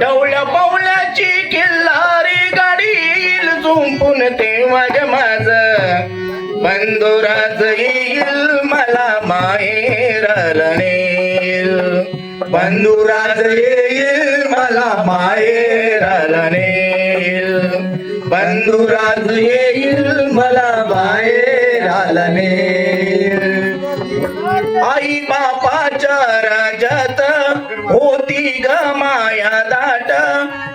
डवल्या पावल्याची किल्लारी गाडी येईल झुंपून तेव्हा ग माझ बंधुराज येईल मला माहेराला नेईल बंधुराज येईल मला माहेराला नेईल बंधुराज येईल मला माहेराला नेईल आई बापाच्या राजात होती ग माया दाट.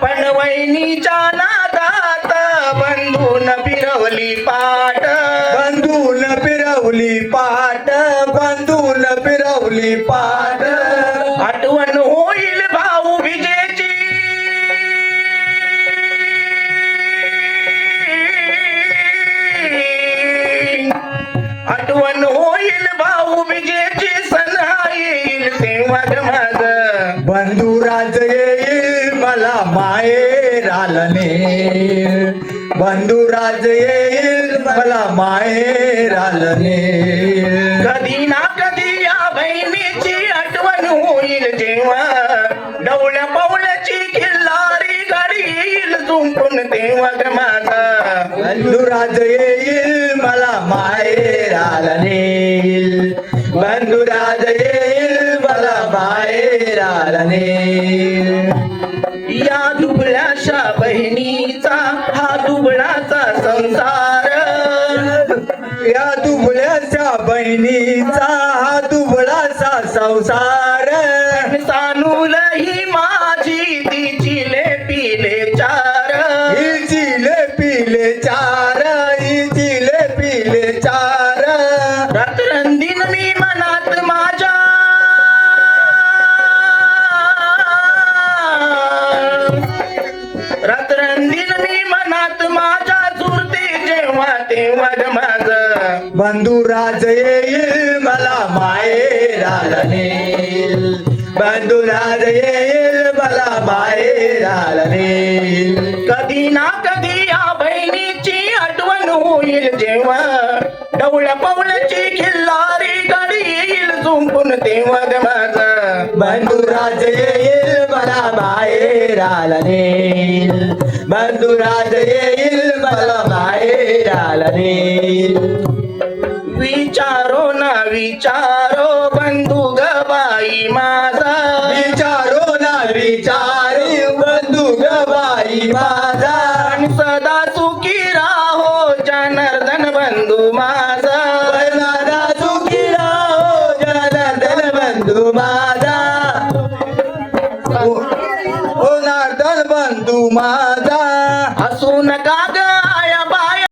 पण वहिनीच्या नादात बंधून फिरवली पाट बंधून फिरवली पाट बंधून फिरवली पाट आठवण होईल भाऊ विजेची. आठवण होईल भाऊ विजेची. सण येईल तेव्हा माझ बंधुराज येईल मला माहेर आलने बंधुराज येईल मला माहेर आलने कधी ना कधी या बहिणीची आठवण होईल जेव्हा. डवल्या पावल्याची खिल्लारी गाडी येईल झुंपून तेव्हा माझा. बंधुराज येईल मला माहेर आलने बंधुराज येईल मला या दुबळ्याशा बहिणीचा हा दुबळाचा संसार. या दुबळ्याच्या बहिणीचा हा दुबळाचा संसार. सानूलही मा मनात माझ्या झुरते जेव्हा तेव्हा माझ. बंधुराज येईल मला माहेर आलने बंधुराज येईल मला माहेर आलने कधी ना कधी या बहिणीची आठवण होईल जेव्हा. डवळ्या पावलाची खिल्लारी गाडी येईल झुंपून तेव्हा माझा. बंधुराज येईल मला माहेर आलने बंधुराज येईल मला माहेर आलने विचारो ना विचारो बंधू ग बाई माझा. विचारो ना विचारी बंधू गबाई माझा. आणि सदा सुखी राहो जनार्दन बंधू माझा. दादा सुखी राहो जनार्दन बंधू माझा. बंधू माझा. हसू नका ग.